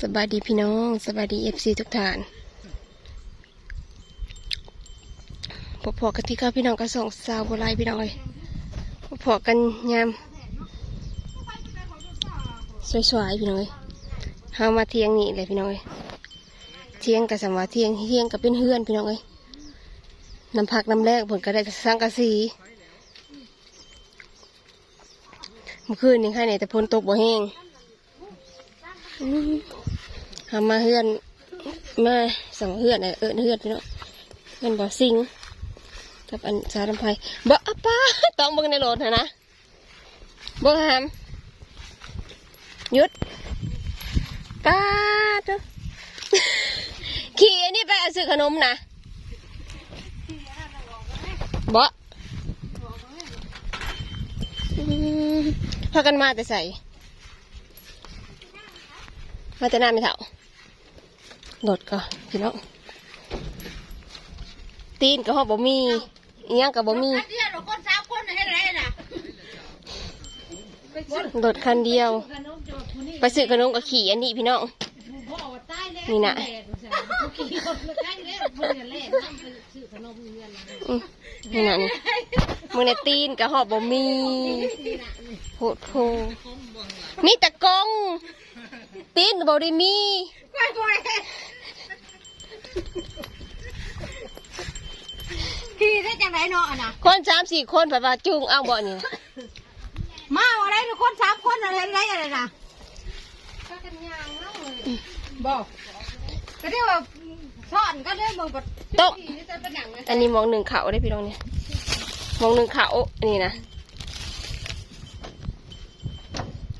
สบายดีพี่น้องสบายดีเอฟซีทุกท่านพอๆกันที่ข้าพี่น้องก็ส่งสาวโบราณพี่น้องเลยพอๆกันยามสวยๆพี่น้อยเฮามาเที่ยงนี่เลยพี่น้อยเที่ยงกับสมวาเที่ยงเที่ยงกับเป็นเฮือนพี่น้องเลยน้ำผักน้ำแรกผลก็ได้สังกระสีเมื่อคืนนี้ใครไหนแต่พนตกบ่แห้ง ทำมาเฮือนมาสองเฮือนน่ะเอิญเฮือนพี่น้องเฮือนบ่อซิงกับอันสารลำไพบ่อป้าต้องเบิ่งในรถนะนะเบิ่งหามหยุดป้าเจ้าขี่อันนี้ไปเอาซื้อขนมนะบ่อืมพากันมาแต่ใส่มาแต่หน้าไม่เท่า โดดก็พี่น้องตีนก็หอบบ่มีอีหยังก็บ่มีเดียวคนสามคนให้ไรน่ะโดดคันเดียว ไปซื้อขนมกับขี่อันนี้พี่น้องพ่อว่าตายแล้วนี่น่ะขี่คนละใกล้แล้วเพื่อนเล่นน้ำไปซื้อขนมเงินนะอืมนี่น่ะนี่มึงในตีนก็หอบบ่มีโหดโพมีแต่กงตีนก็บ่ได้มีก้อยก้อย ขี่ได้จังไรเนาะน่ะคนสามสี่คนแบบว่าจุงเอาบ่นี่มาอะไรทุกคนสามคนอะไรอะไรอะไรน่ะบอกก็ได้ว่าสอนก็ได้บอกว่าโต๊ะขี่จะเป็นหนังเลยอันนี้มองหนึ่งเขาได้พี่น้องเนี่ยมองหนึ่งเขาอันนี้นะ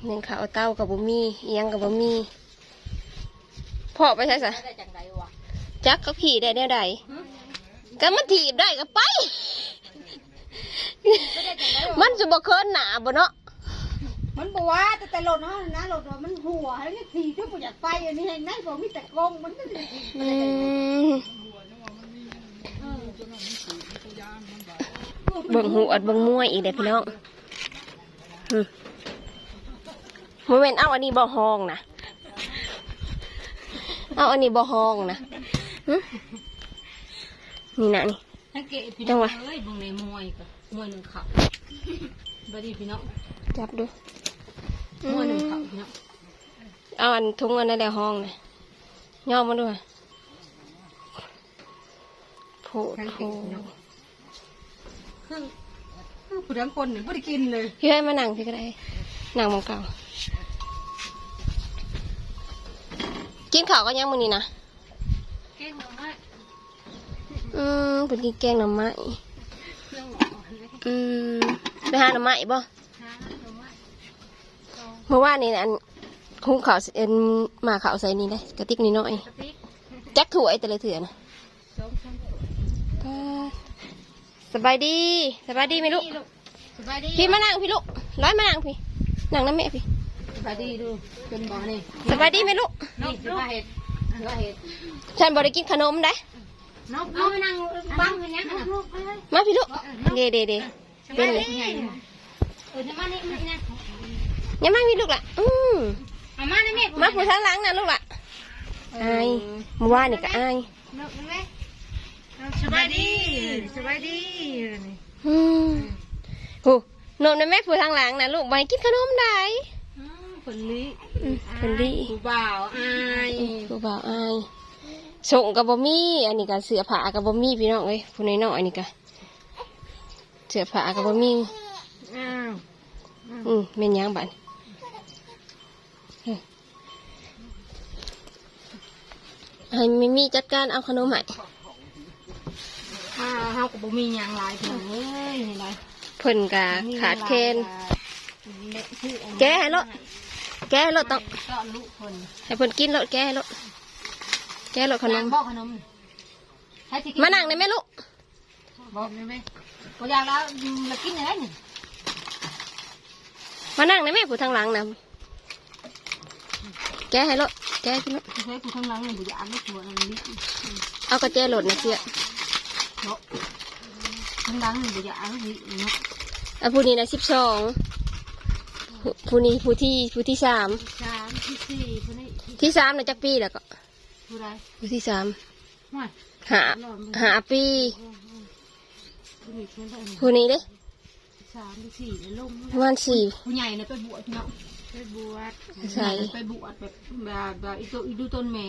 หนึ่งเขาเต้ากับบ่มีเอียงกับบ่มีพ่อไปใช่สะได้จังไรวะ จักก็ขี่ได้แนวใดก็มันถีบได้ก็ไป มันจะบ่เคินหนาบ่เนาะมันบอกว่าแต่แต่รถนะนะรถมันหัวแล้วนี่ขี่ที่กูอยากไปอันนี้เห็นไหมบอกมีแต่กงมันก็เลยอืมเบิ่งหูอัดเบิ่งมวยอีกเด้อพี่น้องอืมโมเมนต์เอาอันนี้บ่ห้องนะเอาอันนี้บ่ห้องนะหึ นี่นะนี่สังเกตพี่จัน้องงหวะเอ้ยเบงในมวยกับมวยหนึ่งเขาบดีพี่น้องจับดูมวยหนึ่งเขาพี่น้องเอาอันทุงอันนั้นแหละห้องนะย่อมาด้วยโผล่สังเกโผล่ตพี่น้องคือคือผู้ดังคนเนี่ยไม่ได้กินเลยพี่ให้มานั่งพี่ก็ได้นั่งมองเก่ากินข้าวก็ยังมื้อนี้นะแกงหน่อไม้อืมเป็นกินแกงหน่อไม้เครื่องอ่อนเลยอืมไปหาหน่อไม้บ่ฮะหน่อไม้เมื่อวานนี่นะอันคุ้งข้าวเอ็นมาข้าวใส่นี่ได้กระติกนิดหน่อยกะปิจักถั่วไอ้แต่ละเถื่อนะสองชั้นป้าสบายดีสบายดีไหมลูกลูก สบายดีพี่มานั่งพี่ลูกร้อยมานั่งพี่นั่งน้ำแม่พี่สบายดีดูเป็นบ่อนี่สบายดีไหมลูก นี่สบายเห็ด สบายเห็ดฉันบริกินขนมได้น้องน้องนั่งบังอย่างนี้นะลูกไปเลยมาพี่ลูกเดเดเดเป็นไงเออจะมานี่มานี่นะอยังมาพี่ลูกล่ะอืมเอามานี่แม่มาผู้ทางหลังนะลูกล่ะอายเมื่อวานนี่ก็อายนกแม่สบายดีสบายดีอืมโหนมนะแม่ผู้ทางหลังนะลูกไปกินขนมได้ คนนี้อืมเป็นดีผู้บ่าวอายผู้บ่าวอายส่งกับบะมี่อันนี้ก็เสือผ้ากับบะมี่พี่น้องเอ้ยผู้น้อยๆอันนี้ก็เสือผ้ากับบะมี่อ้าวอืมเป็นหยังบัดเฮ้ยให้มิมี่จัดการเอาขนมใหม่ข้าเฮาก็บ่มีหยังหลายเพียงเอ้ยนี่ไรเพิ่นกะขาดเคนแกะให้รถแกะ ให้รถต้องก็ลูกคนให้เพิ่นกินรถแกะให้รถแกะรถขนมบอกขนมให้ที่กิมานั่งได้ไหมลูกบอกได้ไหมบ่อยากแล้วมากินอะไรนี่มานั่งได้ไหมผู้ทางหลังนะแกะให้รถแกะให้พี่รถเฮ้ยกูข้างหลังนี่บ่อยากไม่ตัวนั่นนี่เอากระเจรถนะเสียเนาะข้างหลังนี่บ่อยากนี่เนาะเอาผู้นี้นะสิบสอง ผู้นี้ผู้ที่ผู้ที่สามสามที่สี่คนนี้ที่ที่สามนะจักปีแล้วก็ผู้ใดผู้ที่สามไม่หาหาปีผู้นี้เพิ่นได้ผู้นี้เด้สามที่สี่แล้วลงประมาณสี่ผู้ใหญ่เนี่ยไปบวชเนาะไปบวชใช่ไปบวชแบบแบบแบบอีตัวอีดูต้นแม่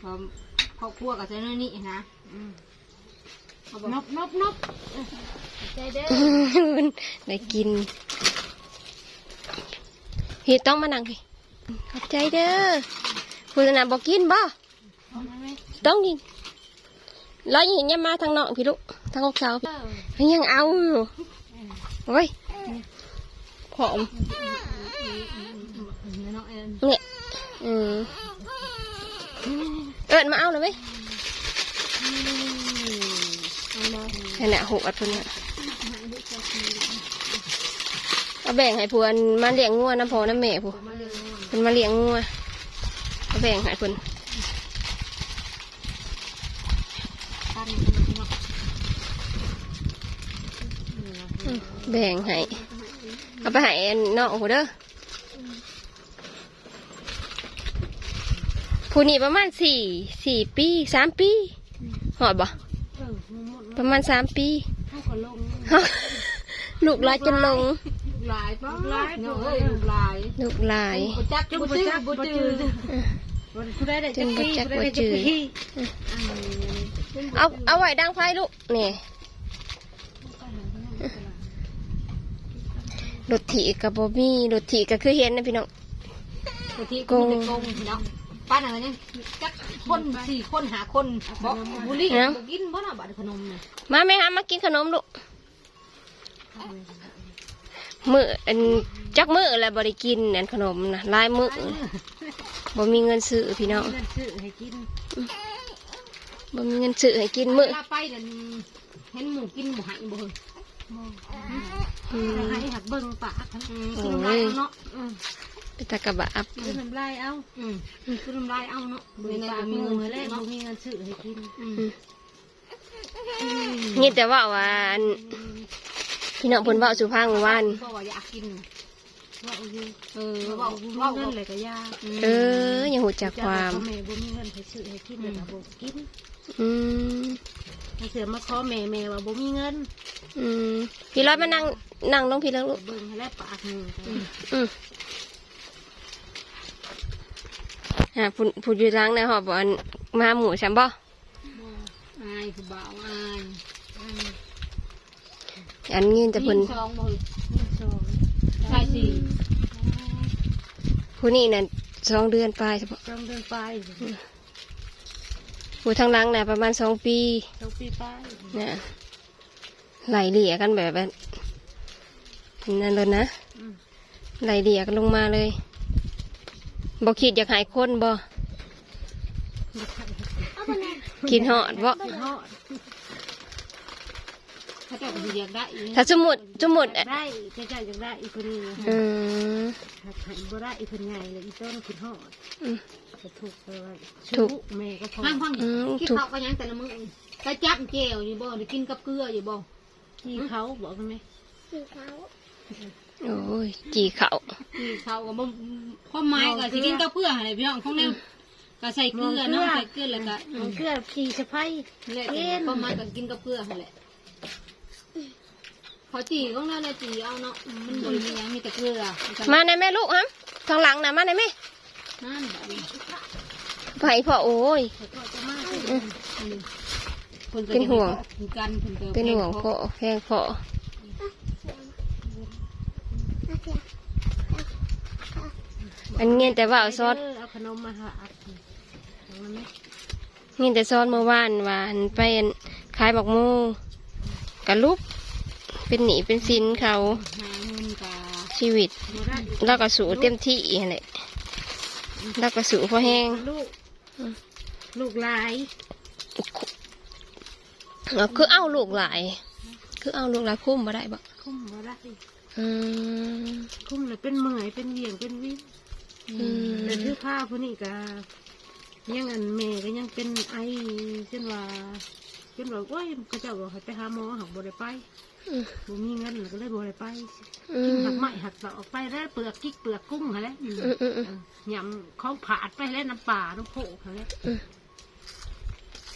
เขาครอบครัวกับเจ้าหน้านี่นะนบนบนบใจเด้อได้กิน พี่ต้องมานั่งพี่ขอบใจเด้อผู้สนามบอกกินบ่ต้องกินร้อยเห็นยังมาทางนอกพี่ลูกทางอกสาวพี่ยังเอาอยู่โอ้ยผอมเนาะเอ็นเนี่ยอืมเอิญมาเอาเลยไหมนั่นแหละหกอัดคนเนี่ยเอา แบ่งให้พวนมาเลี้ยงงัวน้ำพอน้ำแม่ผู้เพิ่นมาเลี้ยงงัวเอาแบ่งให้เพิ่นปั้นเนาะอืมแบ่งให้เอาไปให้น้องผู้เด้อผู้นี้ประมาณสี่สี่ปีสามปีหอดบ่เออหมดประมาณสามปีเขาก็ลงลูกหลายจนลง หลายป้าหลายเนาะเอ้ยหลายลูกหลายบ่จักบ่จื้อบ่จื้อวันผู้ใดได้จักปีผู้ใดได้จักปีเอาเอาไว้ดังไฟลูกนี่รถถีกับบมีรถถีก็คือเห็นนะพี่น้องบางทีก็มีแต่โกงเนาะป้าหนังเนี่ยจักคนสี่คนหาคนบ่บุรีบ่กินบ่น่ะบัดขนมเนี่ยมาไหมฮะมากินขนมลูก มืออันจักมือแล้วบริกินอันขนมนะหลายมือบ่มีเงินซื้อพี่น้องเงินซื้อให้กินบ่มีเงินซื้อให้กินมือเวลาไปเดี๋ยวเห็นหมูกินหมูหายบ่เฮ้ยอืมให้หักเบิ่งปากอืมคือน้ำลายเอาเนาะอืมเป็นตะกะบะอับคือน้ำลายเอาอืมคือน้ำลายเอาเนาะเบิ่งปากมีเงินแล้วบ่มีเงินซื้อให้กินอืมนี่แต่ว่าว่าอัน พี่น้องเพิ่นเว้าสุพังเมื่อวานเพราะว่าอยากกินว่าอยู่เออว่าเว่าเงิเว่านอะไรก็ยากเออยังหูจักความพ่อแม่บ่มีเงินให้ซื้อให้กินเลยนะบ่กินอืมถ้าเสือมาขอแม่แม่ว่าบ่มีเงิน อืมพี่ร้อยมานั่งนั่งลงพี่แล้วลูกเบิ่งให้แล้วปากหนึงอืมอ่าพูดพูดอยู่ล้างนะหอบบอกอันมาหมูฉันบ่อายคือบ่าวอาย อันเงินแต่เพิ่นยิงซองบ่เฮ้ยสองใช่สิผู้นี้น่ะสองเดือนปลายเฉพาะสองเดือนปลายผู้ทางหล้างน่ะประมาณสองปีสองปีปลายนะไหลเหลี่ยกันแบบว่านั่นเลยนะไหลเหลี่ยกันลงมาเลยบ่คิดอยากหายคนบ่กินหอดบ่ เฮาะเขาเจ้าก็สิอยากได้อีกถ้าสมมุดสมมุดได้จะจะอยากได้อีกคนนี้อืมถ้าหันบ่ได้อีกคนใหญ่เลยอีต้นคิดฮอดอืมก็ถูกไปว่าถูก แม่ก็พอฟังฟังอืมกินถูก ข้าวก็ยังแต่ละมื้อไปจับแก้วอยู่บ่ได้กินกับเกลืออยู่บ่ที่เขาบอกกันไหมโอ้ยจีเขาที่เขาก็บ่ความหมายก็สิกินกับเกลือหั่นแหละพี่น้องของแนวก็ใส่เกลือเนาะใส่เกลือแล้วก็อืมัมนคือขี่สะพายนี่แหละความหมายก็กินกับเกลือหั่นแหละข อจีของเราเนี่ยจีเอาเนาะมันบ่ได้มีหยังมีแต่เกลือมาในแม่ลูกฮะทางหลังนะมาในแม่นั่นบัดนี้ไผ่พ่อโอ้ยเขาก็จะมาอืม พิ่ก็เป็นห่วงจะให้กันเพิ่นก็เป็นห่วงพ่อแพงพ่ออันเงี้ยแต่ว่าเอาซอส เอาขนมมาหาอัดเอามาไหมเงี้ยแต่ซอสเมื่อวานว่าอันไปอันขายบอกโมกะลุก เป็นหนีเป็นสินเขาหาเงินกะชีวิต บ่ได้แล้วก็สูเต็มที่นั่นแหละแล้วก็สูพอแห้งลูก ลูกหลายเอาคือเอาลูกหลาย คือเอาลูกหลายคุ้มมาได้บ่คุ้มบ่ได้อืม คุ้มเลยเป็นเมื่อยเป็นเหวี่ยงเป็นวิงอืม แต่ถือผ้าผู้นี้ก็ยังอันแม่ก็ยังเป็นไอจนว่าจนว่าโอ้ยก็เจ้าบอกให้ไปหาหมอหักบ่ได้ไปอืม บ่มีเงินก็เลยบ่ได้ไปอืกินมหักไม้หักตอกไปแล้วเปลือกกิ๊กเปลือกกุ้งหั่นแหละอืมอืมอืมยำของผาดไปแล้วน้ำป่าน้ำโขกหั่นแหละ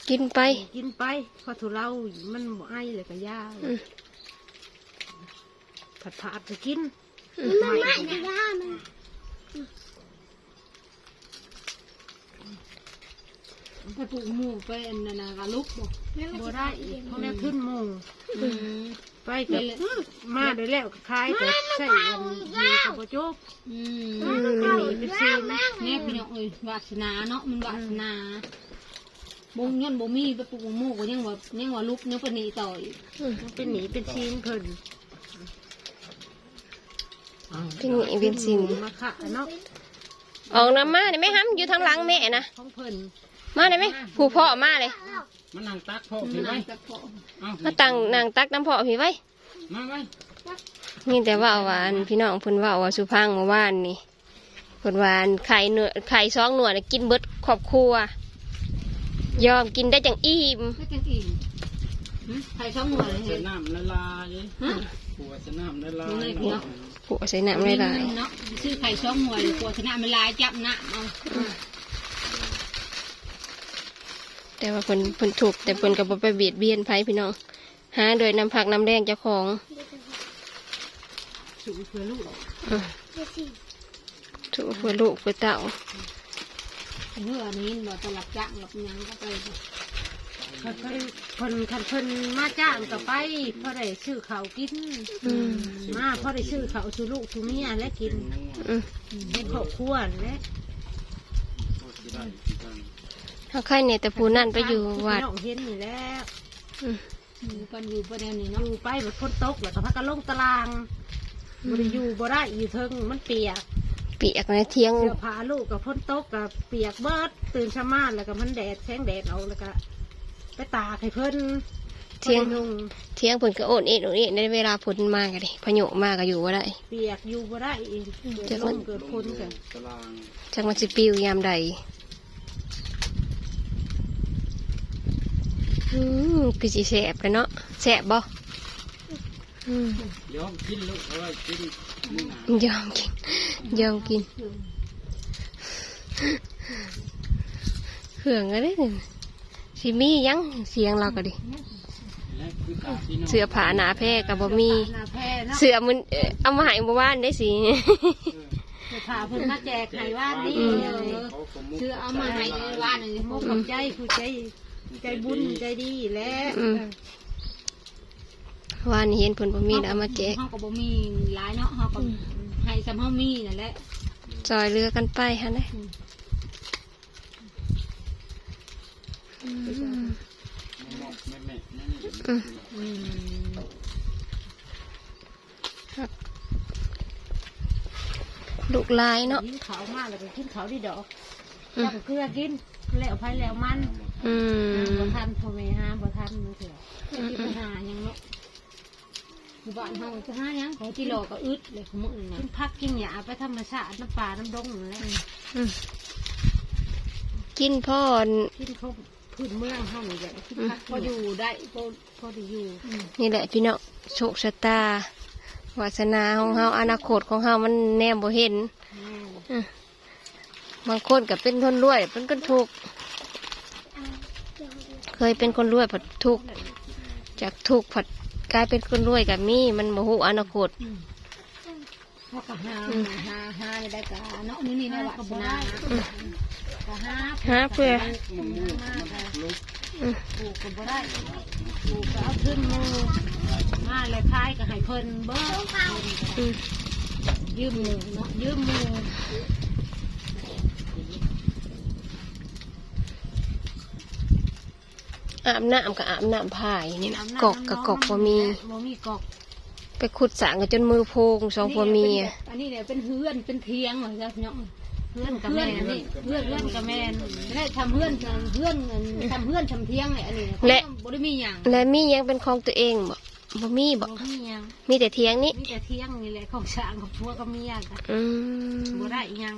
กินไป กินไปพอถูเรามันบ่ไอเลยก็ยาอืมผัดผาดไปกินอืมไม่ไปปลูกหมูไปอันนั้นนะกะลุกบ่บ่ได้อีกเพราะแม่ขึ้นหมุงอืม ไปกับมาได้แล้วก็คายแต่ใส่เงินดีกับบ่จบอืมเป็นหนีเป็นซีนแม่พี่น้องเอ้ยวาสนาเนาะมันวาสนาบ่เงินบ่มีไปปลูกหมูก็ยังว่ายังว่าลุกยังไปหนีต่ออีกมันเป็นหนีเป็นซีนเพิ่นเป็นหนีเป็นสินมาขะเนาะออกน้ำมาได้ไหมฮัมอยู่ทางหลังแม่นะของเพิ่นมาได้ไหมผู้พ่อมาเลย มันนั่งตักพ่อพี่ไว้ตะเกาะเอามาตั้งนางตักน้ำพ่อพี่ไว้ มาไว้นี่แต่ว่าหวาอันพี่น้องเพิ่นว่าว่าสุพังเมื่อวานนี่เพิ่นว่าอันไข่เนื้อไข่ซองหนวดน่ะกินเบิดครอบครัว ยอมกินได้จังอิ่มไม่จังอิ่มหึใครช่องหัวเลยใส่เห็นน้ำละลายฮะหัวใส่น้ำละลาดูเลยยพี่น้องผัวใส่น้ำไม่ได้เนาะซื้อไข่ช่องหัวเลยกลัวชนะมันลายจับหน้าเอา แต่ว่าเพิ่นเพิ่นถูกแต่เพิ่นก็บ่ไปเบียดเบียนไผพี่น้องหาโดยน้ำผักน้ำแดงเจ้าของสูเพื่อลูกถูกเพื่อลูกเพื่อเต่าเมื่อนี้บ่ตลับจ้างหลับหยังก็ไปคันเพิ่นเพิ่นคันเพิ่นมาจ้างก็ไปเพราะได้ซื้อข้าวกินอืมมาเพราะได้ซื้อข้าวซื้อลูกซื้อเมียและกินอืมให้ครอบครัวและ ถ้าใครเนี่ยแต่ผู้นั่นไปอยู่วัดพี่น้องเห็นนี่แหล้วอืมอยู่กันอยู่ประเดี๋ยวนี้อเนาะยู่ไปแบบพ้นตกแล้วก็พักกันลงตารางบ่ได้อยู่บ่ได้อยู่เทิงมันเปียก เปียกในเที่ยงเสื้อผ้าลูกกับพ้นตกกับเปียกเบิดตื่นเช้ามาแล้วก็มันแดดแสงแดดเอาแล้วก็ไปตากให้เพิ่นเที่ยงพิ่นนุ่งเที่ยงเพิ่นก็โอนเอ็ดโอนเอ็ดในเวลาฝนมาก็ดิพายุมาก็อยู่ว่าได้ เปียกอยู่บ่ได้เองเกิดลมเกิดฝนกันตารางจักมันสิปิวยามใด อืมคือสิแสบกันเนาะแสบบ่อืมยอมกินลูกเอาไว้กินนี่นะยอมกินยอมกิน เครื่องก็ได้นี่สิมียังเสียงเราก็ดิและคือตาพี่น้องเสื้อผ้าหนาแพร่กับบ่มี หน้าแพ้เนาะเสื้อมันเอ่อเอามาให้เมื่อวานได้สิ เสื้อผ้าเพิ่นมาแจกให้ว่านนี่อืม เขาก็มุกเชื่อเอามาให้ว่านนี่มุกกับใจคือใจ ใจบุญใจดีแหล้วอืมวานเห็นเพิ่นบ่มีแล้วเอามาแจกเฮาก็บ่มีหลายเนาะเฮาก็ให้สำเฮามีนั่นแหละจอยเรือกันไปฮะนะหมกแม่แม่นั่นอืมอืมลูกลายเนาะกินข้าวมาแล้วก็กินข้าวดีดอกอืมจับเกลือกินแล้วไผแล้วมัน อืมบ่ทันพ่อแม่หาบ่ทันมือเถอะมีปัญหาหยังเนาะอยู่บ้านเฮาจะหาหยังของที่รอก็อึดเลยของมื้อนี้กินะนผักกินหญ้าไปธรรมชาติน้ำป่าน้ำดงนั่นแหละอืมกินพ่อกินเขาพื้นเมืองเฮานี่แหละกินผักพออยู่ได้พอพอได้อยู่นี่แหละพี่เนาะโชคชะตาวาสนาของเฮาอนาคตของเฮามันแนมบ่เห็นแม่อืมบางคนก็เป็นคนรวยเป็นคนทุกข์ เคยเป็นคนรวยผัดทุกข์จากทุกข์ผัดกลายเป็นคนรวยกับมีมันบ่ฮู้อนาคตเฮาก็หาหาหาได้ก็เนาะมื้อนี้นะวาสนาก็หาหาเพื่อมันมุกมันลุกปลูกก็บ่ได้ปลูกก็เอาขึ้นมือมาแล้วขายก็ให้เพิ่นเบิ่งอืมยืมมือเนาะยืมมือ อาบน้ำกับอาบน้ำพายนี่นะน้ำกอกกับกอกบ่มี บ่มีกอกไปขุดสางกันจนมือโพงสองผัวเมียอันนี้เนี่ยเป็นเฮือนเป็นเทียงเหรอจ๊ะพี่น้องเพื่อนกับแม่นี่เพื่อนเพื่อนกับแม่นได้ทำเฮือนเฮือนทำเฮือนทำเทียงไอ้อันนี้และบ่ได้มีหยังและมียังเป็นของตัวเองบ่บ่มีบ่บ่มีหยังมีแต่เทียงนี้มีแต่เที่ยงนี่แหละของช้างกับพัวกับเมียกันอืมบ่ได้อีหยัง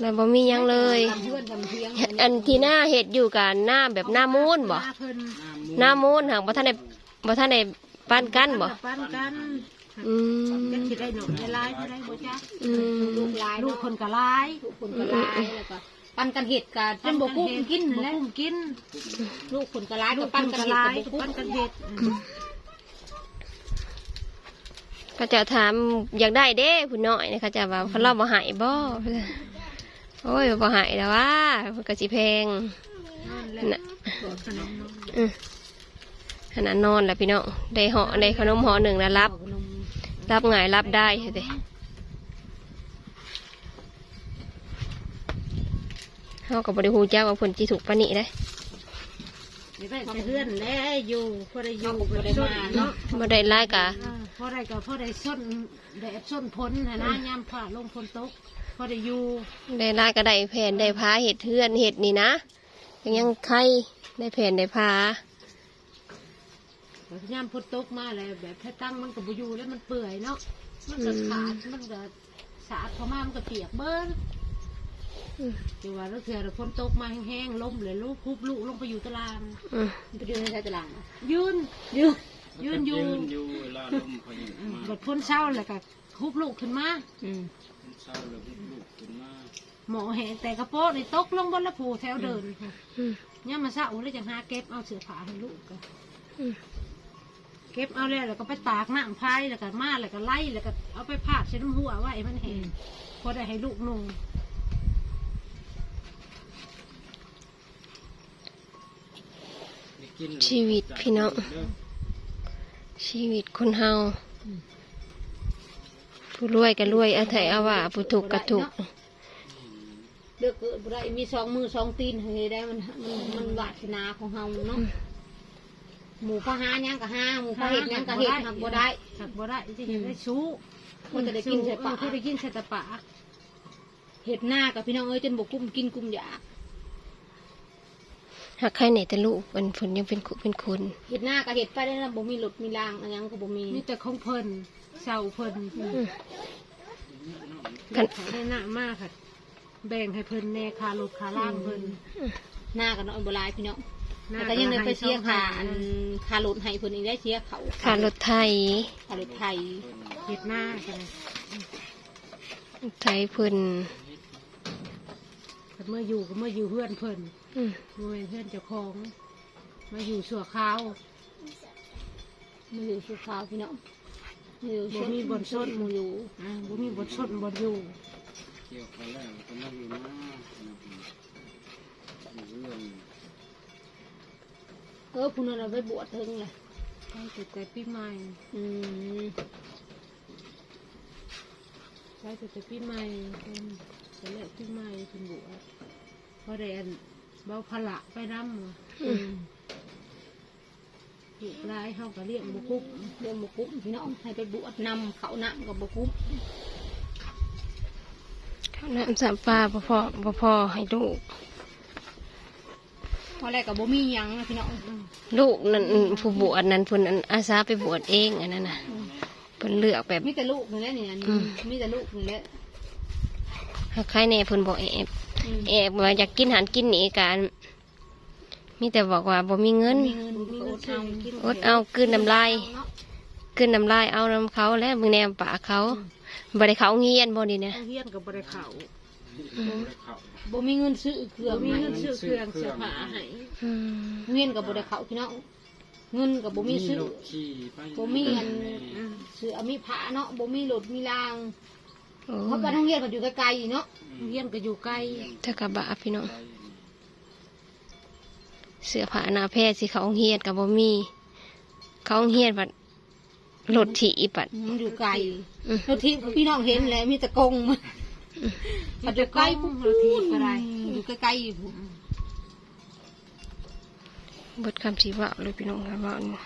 แล้วบ่มียังเลย ทำเฮือนทำเทียงอันที่หน้าเห็ดอยู่กันหน้าแบบหน้ามูนบ่หาเพิ่นหน้ามูนหางบ่ทันได้บ่ทันได้ปั้นกันบ่ปั้นกันอืมจะคิดได้หน่อยได้หลายได้บ่จ๊ะอืมลูกหลายลูลูกกคคนนก็หลายลูกคนก็หลายแล้วก็ปั้นกันเห็ดกันจนบ่กุ้มกินบ่แล้วกุ้มกิน ลูกคนก็หลายลูก็กปั้ปั้นนกักันนเห็ดหลายกับบ่กุ้ปั้มนกันเห็ดเขาจะถามอยากได้เด้ผู้น้อยนะคะจะว่าเขาเล่าบ่ใหายบ่ โอ้ยบ่ใหายแล้วว่ามันก็สิแพงนั่นแหละน่ะบอกขนมน้องอืมขนาดนอนแล้วพี่น้องได้ห่อได้ขนมห่อหนึ่งแล้วรับขนมรับง่ายรับได้เด้เฮากับบริฮูเจ้าว่าผลจีถูกปานนิได้นี่ได้แต่เพื่อนแล้วอยู่พอได้อยู่เขาก็บ่ได้มาเนาะบ่ได้ร้ายกะอ่าพอได้ก็พอได้ส้นแดดส้นพ้นนะนะยามผ่าลงพ้นตก พอได้อยู่ได้ร้ายก็ได้แผ่นได้พาเห็ดเทือนเห็ดนี่นะก็ยังไข่ได้แผ่นได้พายามพ้นตกมาเลยแบบแค่ตั้งมันก็บอยู่แล้วมันเปื่อยเนาะมันก็ขาดมันก็สาดพอมามันก็เปียกเบิ้ลอืมจังว่าแล้วเถื่อพ้นตกมาแห้งๆล้มเลยลูกคุบลูกลงไปอยู่ตารางอืมไปดูในชายตารางอะยืนยืนยืนอยู่ยืนอยู่เวลาลมพายุอืมมาบัดพ้นเช้าแล้วก็คุบลูกขึ้นมาอืม เศร้าแล้วลูกขึ้นมาหมอแหงแต่กระโปรงนี่ตกลงบนละผูแถวเดินค่ะอืมย่ามมาเช้าแล้วจะหาเก็บเอาเสื้อผ้าให้ลูกกันอืมเก็บเอาแล้วแล้วก็ไปตากน้ำพายแล้วก็มาแล้วก็ไล่แล้วก็เอาไปพาดใช้น้ำหัวไว้ให้มันแห้งพอได้ให้ลูกนุ่งได้กินชีวิตพี่น้องชีวิตคนเฮา ผู้รวยก็รวยอาศัยเอาว่าผู้ถูกข์ก็ถูกข์เลือกเกิดบ่ได้มีสองมือสองตีนเฮ้ยได้มันมันมันวาสนาของเฮาเนาะหมูพะหาหยังก็หาหมูพะเห็ดหยังก็เห็ดหักบ่ได้หักบ่ได้จะยังได้ชู้มันจะได้กินใส่ปากเออได้กินใส่แต่ปากเห็ดหน้ากับพี่น้องเอ้ยจนบ่กุ้มกินกุ้มอยาก หากใครไหนแต่ลูกเป็นผลยังเป็นคุเป็นคนเห็ดหน้ากับเห็ดไปได้แล้วบ่มีรถมีรางอันหยังก็บ่มีมีแต่ของเพิ่นเสาเพิ่นอืมขันได้หน้ามากค่ะ แบ่งให้เพิ่นแน่คารถคาล่างเพิ่นหน้ากับน้องบ่หลายพี่น้องหน้าแต่ก็ยังได้ไปเสียค่าให้อันค่ารถให้เพิ่นอีกได้เสียเขาค่ารถไทยค่ารถไทยเฮ็ดหน้ากันเลยไทยเพิ่นแต่ เมื่ออยู่ก็เมื่ออยู่เพื่อนเพิ่นอืมเมื่อเพื่อนเจ้าของมาอยู่ชั่วคราวมืออยู่สุขาวพี่น้องมืออยู่บ่มีบ่อนส้นมืออยู่อ่าบ่มีบทชดบทอยู่เกี่ยวกันแล้วก็มาอยู่มาอยู่เรื่องเออผู้นั้นเอาไปบวชถึงเลยตั้งแต่แต่ปีใหม่อืม ใช้แต่แต่ปีใหม่เป็น แต่แรกปีใหม่เป็นบวชพอได้อันเบาพละไปน้ำว่ะอืมอยู่ปลายเขาก็เรียกบุกุ๊บเรื่องบ่กุ้มพี่น้องให้ไปบวชนำเขานำกับบ่กุ้มข้าวน้ำสามปลาบ่พอบ่พอให้ลูกพอแรกกับบ่มีหยังนะพี่น้องลูกนั่นผู้บวชนั่นเพิ่นอันอาสาไปบวชเองอันนั้นน่ะเพิ่นเลือกแบบมีแต่ลูกนี่แหละนี่อันนี้อืมมีแต่ลูกนี่แหละ หากใครแน่เพิ่นบอกแอบอืมแอบว่าอยากกินหันกินนี่กันมีแต่บอกว่าบ่มีเงินมีเงินมีก็เงิอนดซื้อเอากินอดเอากลืนน้ำลายเนาะกลืนน้ำลายเอาน้ำเขาแล้วมึงแนมปากเขาบ่ได้เขาเงียนบ่ดีเนี่ยเอาเฮียนกับบริเขาเขาบ่มีเงินซื้อเครื่องมีให้เงินซื้อเครื่องเสื้อผ้าให้อืมเงินกับบ่ได้เข้าพี่น้องเงินกับบ่มีซื้อรถขี่ไปบ่มีอันอืมซื้อเอามีผ้าเนาะบ่มีรถมีรางโอ้ เพราะบ้านโรงเรียนก็อยู่ไกลๆเนาะเฮียนก็อยู่ใกล้ถ้ากะบะพี่น้องเสื้อผ้าหน้าแพทย์สิเขาเฮียนกับบ่มี เขาเฮียนบัดรถถีบบัดมันอยู่ไกลอืมรถที่พี่น้องเห็นแหล้วมีแต่กงมันมันอยู่ใกล้ปุ๊บเราทีก็ได้อยู่ใกล้ๆอยู่เบิดคำสีว่าเลยพี่น้องครับว่าบ่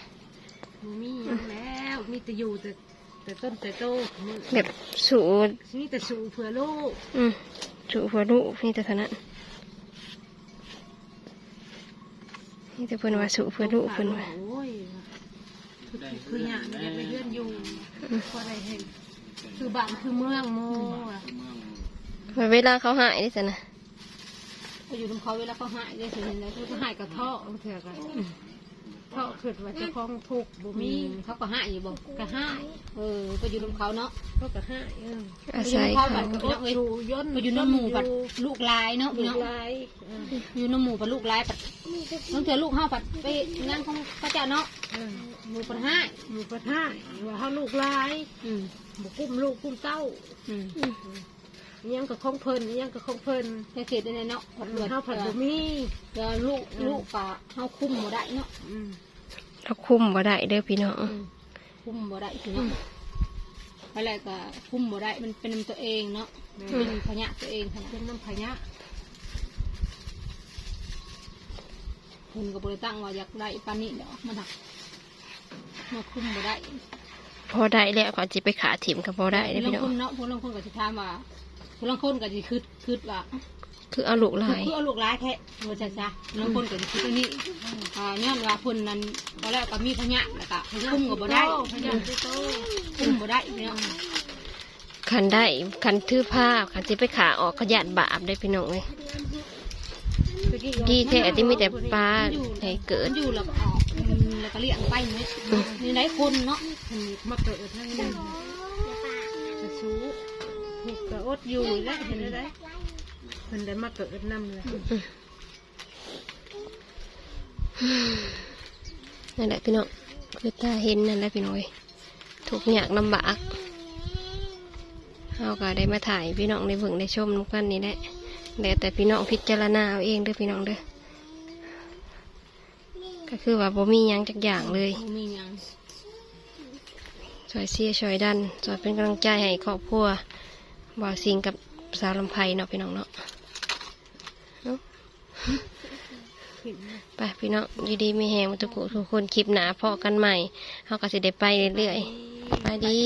มีหยังแล้วมีแต่อยู่แต่ แต่ต้นแต่โตมือแบบสูดมีแต่สู่เผื่อลูกอืมสูหัวลูกนี่แต่เท่านั้นนี่แต่เพิ่นว่าสูเพื่อลูกเพิ่นว่าโอ้ยคืออย่างนี้ไปเลื่อนอยู่พอได้เห็นคือบ้านคือเมืองโมอะเมืองว่าเวลาเขาหายได้สินะก็อยู่ตรงเขาเวลาเขาหายได้สิเห็นแล้วก็หายกระเทาะเอาเถอะกันท เขาคิดว่าเจะคล้าของทุกข์บ่มีมีเขาก็ห้าอยู่บ่ก็ห้าเออไปอยู่กับเขาเนาะ เขาก็ให้เอออาศัยเข้าเขาไปอดอยู่ย่นไปอยู่น้ำหมู่ปัดลูกหลายเนาะลูพี่กน้อง หลายเอออยู่น้ำหมู่ปัดลูกหลายปัดต้องเจอลูกห้าปัดไปงานของพระเจ้าเนาะเออหมู่ปัดห้าหมู่ประทายว่าเฮาลูกหลายอืมบ่กุ้มลูกกุ้มเต้าอืมอิหยังก็ของเพิ่นอิหยังก็ของเพิ่นแค่เขตได้เนาะผัดเลือดเฮาผัดบ่มี เดี๋ยวลูกลูกป่าเฮาคุ้มบ่ได้เนาะอืม เราคุมบ่ได้เด้อพี่น้องคุ้มบ่ได้พี่น้องอะไรก็คุ้มบ่ได้มันเป็นตัวเองเนาะเป็นพญะตัวเองค่ะเป็นน้ำพญะคุณก็บ่ได้ตั้งว่าอยากได้ปานนี้เดี๋ยวมันหักมาคุ้มบ่ได้ พอได้แล้วก็จิไปขาถิ่มก็พอได้เด้อผู้พี่ลางน้อคงนเนาะผู้ลางคนก็สิถามว่าผู้ลางคนก็สิคิดคิดว่า คือเอาลูกหคือลาย คือเอาลูกหลายแท้บ่ใช่ซะผู้ลางคนก็สิคิดอันนี้อ่าย้อนว่าเพิ่นนั้นบ่แล้วก็มีพญะแล้วก็คุ้มก็บ่ได้พญะที่โตคุ้มบ่ได้พี่น้องคันได้คันถือผ้าคันจิไปขาออกขยันบาปได้อพี่น้องเอ้ยดีแท้ที่มีแต่ปลาให้เกิดมันอยู่แล้วก็ออกอืมแล้วก็เลี้ยงไปนี่นี่ไหนคนเนาะมันมาเกิดทั้งนั้นกระชูถูกกระอดอยู่แล้วเห็นได้ เพิ่นได้มาเกิดนำเลยนั่นแหละพี่น้องคือตาเห็นนั่นแหละพี่น้องเอ้ยทุกอย่างลำบากเราก็ได้มาถ่ายพี่น้องในเบิ่งในชมนำกันนี่แหละแล้วแต่พี่น้องพิจารณาเอาเองเด้อพี่น้องเด้อก็คือว่าบ่มียังจักอย่างเลยบ่มียังช่วยเสียช่วยดันช่วยเป็นกำลังใจให้ครอบครัวบ่าวสิงกับสาวลำไพเนาะพี่น้องเนาะ ไปพี่น้องยินดีมีแหงมาทุกคนทุกคนคลิปหนาพอกันใหม่เขาก็สิได้ไปเรื่อยๆไปดี